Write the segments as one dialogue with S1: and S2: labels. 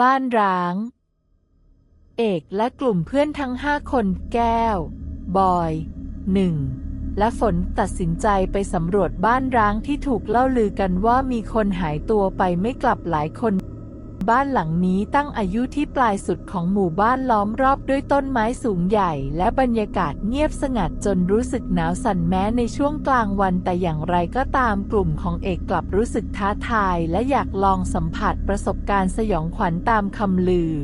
S1: บ้านร้าง เอกและกลุ่มเพื่อนทั้งห้าคนแก้ว บอยหนึ่งและฝนตัดสินใจไปสำรวจบ้านร้างที่ถูกเล่าลือกันว่ามีคนหายตัวไปไม่กลับหลายคน บ้านหลังนี้ตั้งอายุที่ปลายสุดของหมู่บ้านล้อมรอบด้วยต้นไม้สูงใหญ่ และบรรยากาศเงียบสงัดจนรู้สึกหนาวสั่นแม้ในช่วงกลางวันแต่อย่างไรก็ตามกลุ่มของเอกกลับรู้สึกท้าทาย และอยากลองสัมผัสประสบการณ์สยองขวัญตามคำลือ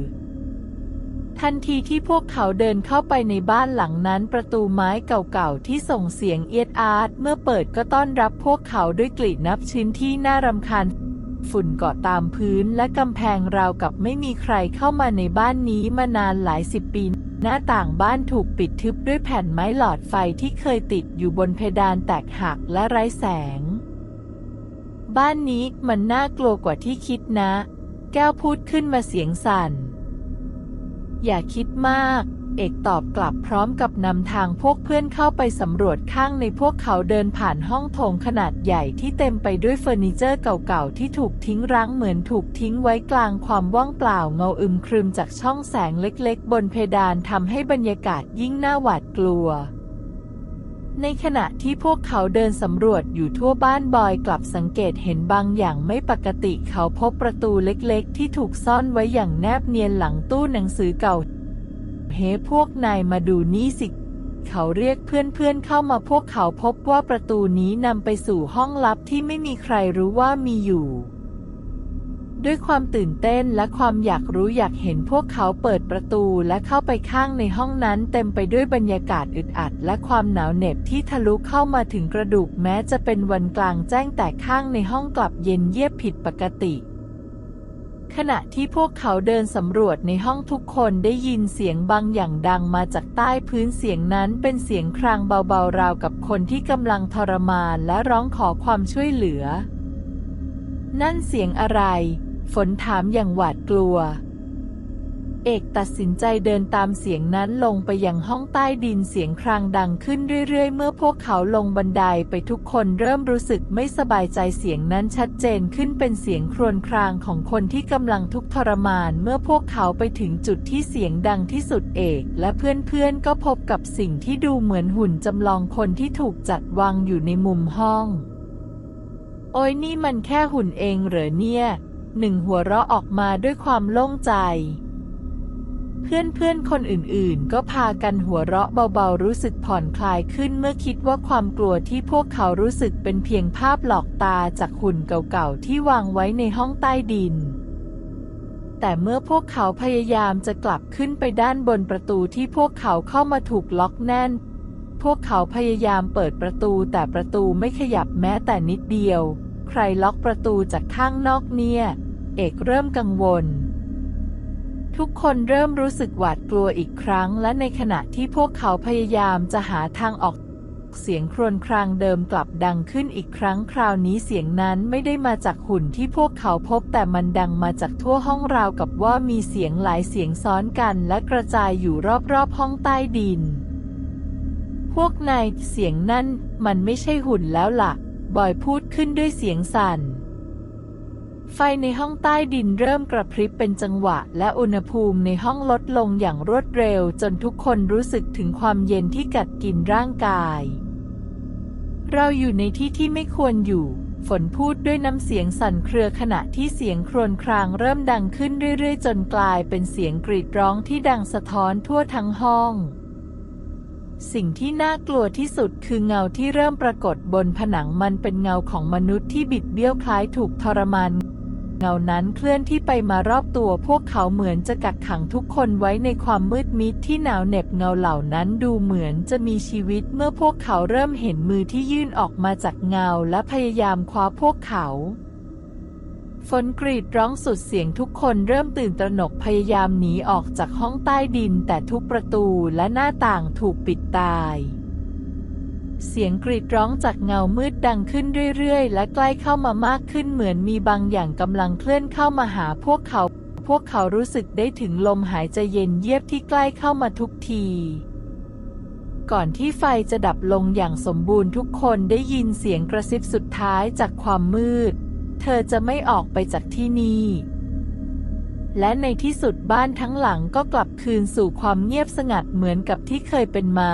S1: ทันทีที่พวกเขาเดินเข้าไปในบ้านหลังนั้น ประตูไม้เก่าๆที่ส่งเสียงเอียดอาร์ตเมื่อเปิดก็ต้อนรับพวกเขาด้วยกลิ่นนับชิ้นที่น่ารำคาญ ฝุ่นเกาะตามพื้นและกำแพงราวกับไม่มีใครเข้ามาในบ้านนี้มานานหลายสิบปี หน้าต่างบ้านถูกปิดทึบด้วยแผ่นไม้หลอดไฟที่เคยติดอยู่บนเพดานแตกหักและไร้แสง บ้านนี้มันน่ากลัวกว่าที่คิดนะ แก้วพูดขึ้นมาเสียงสั่น อย่าคิดมาก เอกตอบกลับพร้อมกับนำทางพวกเพื่อนเข้าไปสำรวจข้างในพวกเขาเดินผ่านห้องโถงขนาดใหญ่ที่เต็มไปด้วยเฟอร์นิเจอร์เก่าๆที่ถูกทิ้งร้างเหมือนถูกทิ้งไว้กลางความว่างเปล่าเงาอึมครึมจากช่องแสงเล็กๆ บนเพดานทำให้บรรยากาศยิ่งน่าหวาดกลัวในขณะที่พวกเขาเดินสำรวจอยู่ทั่วบ้านบอยกลับสังเกตเห็นบางอย่างไม่ปกติเขาพบประตูเล็กๆ ที่ถูกซ่อนไว้อย่างแนบเนียนหลังตู้หนังสือเก่า เฮ้พวกนายมาดูนี่สิ เขาเรียกเพื่อนๆเข้ามาพวกเขาพบว่าประตูนี้นำไปสู่ห้องลับที่ไม่มีใครรู้ว่ามีอยู่ ด้วยความตื่นเต้นและความอยากรู้อยากเห็นพวกเขาเปิดประตูและเข้าไปข้างในห้องนั้น เต็มไปด้วยบรรยากาศอึดอัด และความหนาวเหน็บที่ทะลุเข้ามาถึงกระดูกแม้จะเป็นวันกลางแจ้งแต่ข้างในห้องกลับเย็นเยียบผิดปกติ ขณะที่พวกเขาเดินสำรวจในห้องทุกคนได้ยินเสียงบางอย่างดังมาจากใต้พื้นเสียงนั้นเป็นเสียงครางเบาๆราวกับคนที่กำลังทรมานและร้องขอความช่วยเหลือ นั่นเสียงอะไร ฝนถามอย่างหวาดกลัว เอกตัดสินใจเดินตามเสียงนั้นลงไปยังห้องใต้ดินเสียงครางดังขึ้นเรื่อยๆ เมื่อพวกเขาลงบันไดไปทุกคนเริ่มรู้สึกไม่สบายใจเสียงนั้นชัดเจนขึ้นเป็นเสียงครวญครางของคนที่กำลังทุกข์ทรมาน เมื่อพวกเขาไปถึงจุดที่เสียงดังที่สุดเอก และเพื่อนๆก็พบกับสิ่งที่ดูเหมือนหุ่นจำลองคนที่ถูกจัดวางอยู่ในมุมห้อง โอ้ยนี่มันแค่หุ่นเองเหรอเนี่ย หนึ่งหัวเราะออกมาด้วยความโล่งใจ เพื่อนๆ คนอื่นๆ ก็พากันหัวเราะเบาๆ รู้สึกผ่อนคลายขึ้นเมื่อคิดว่าความกลัวที่พวกเขารู้สึกเป็นเพียงภาพหลอกตาจากหุ่นเก่าๆ ที่วางไว้ในห้องใต้ดิน แต่เมื่อพวกเขาพยายามจะกลับขึ้นไปด้านบนประตูที่พวกเขาเข้ามาถูกล็อกแน่น พวกเขาพยายามเปิดประตูแต่ประตูไม่ขยับแม้แต่นิดเดียว ใครล็อกประตูจากข้างนอกเนี่ย เอกเริ่มกังวล ทุกคนเริ่มรู้สึกหวาดกลัวอีกครั้ง และในขณะที่พวกเขาพยายามจะหาทางออก เสียงครวญครางเดิมกลับดังขึ้นอีกครั้งคราวนี้เสียงนั้นไม่ได้มาจากหุ่นที่พวกเขาพบแต่มันดังมาจากทั่วห้องราวกับว่ามีเสียงหลายเสียงซ้อนกัน และกระจายอยู่รอบๆห้องใต้ดิน พวกนายเสียงนั่นมันไม่ใช่หุ่นแล้วล่ะ บอยพูดขึ้นด้วยเสียงสั่น ไฟในห้องใต้ดินเริ่มกระพริบเป็นจังหวะ และอุณหภูมิในห้องลดลงอย่างรวดเร็ว จนทุกคนรู้สึกถึงความเย็นที่กัดกินร่างกาย เราอยู่ในที่ที่ไม่ควรอยู่ ฝนพูดด้วยน้ำเสียงสั่นเครือขณะที่เสียงครวญครางเริ่มดังขึ้นเรื่อยๆ จนกลายเป็นเสียงกรีดร้องที่ดังสะท้อนทั่วทั้งห้องสิ่งที่น่ากลัวที่สุดคือเงาที่เริ่มปรากฏบนผนังมันเป็นเงาของมนุษย์ที่บิดเบี้ยวคล้ายถูกทรมาน เงานั้นเคลื่อนที่ไปมารอบตัวพวกเขาเหมือนจะกักขังทุกคนไว้ในความมืดมิดที่หนาวเหน็บเงาเหล่านั้นดูเหมือนจะมีชีวิตเมื่อพวกเขาเริ่มเห็นมือที่ยื่นออกมาจากเงาและพยายามคว้าพวกเขาฝนกรีดร้องสุดเสียงทุกคนเริ่มตื่นตระหนกพยายามหนีออกจากห้องใต้ดินแต่ทุกประตูและหน้าต่างถูกปิดตาย เสียงกรีดร้องจากเงามืดดังขึ้นเรื่อยๆ และใกล้เข้ามามากขึ้นเหมือนมีบางอย่างกำลังเคลื่อนเข้ามาหาพวกเขา พวกเขารู้สึกได้ถึงลมหายใจเย็นเยียบที่ใกล้เข้ามาทุกที ก่อนที่ไฟจะดับลงอย่างสมบูรณ์ทุกคนได้ยินเสียงกระซิบสุดท้ายจากความมืด เธอจะไม่ออกไปจากที่นี่และในที่สุดบ้านทั้งหลังก็กลับคืนสู่ความเงียบสงัดเหมือนกับที่เคยเป็นมา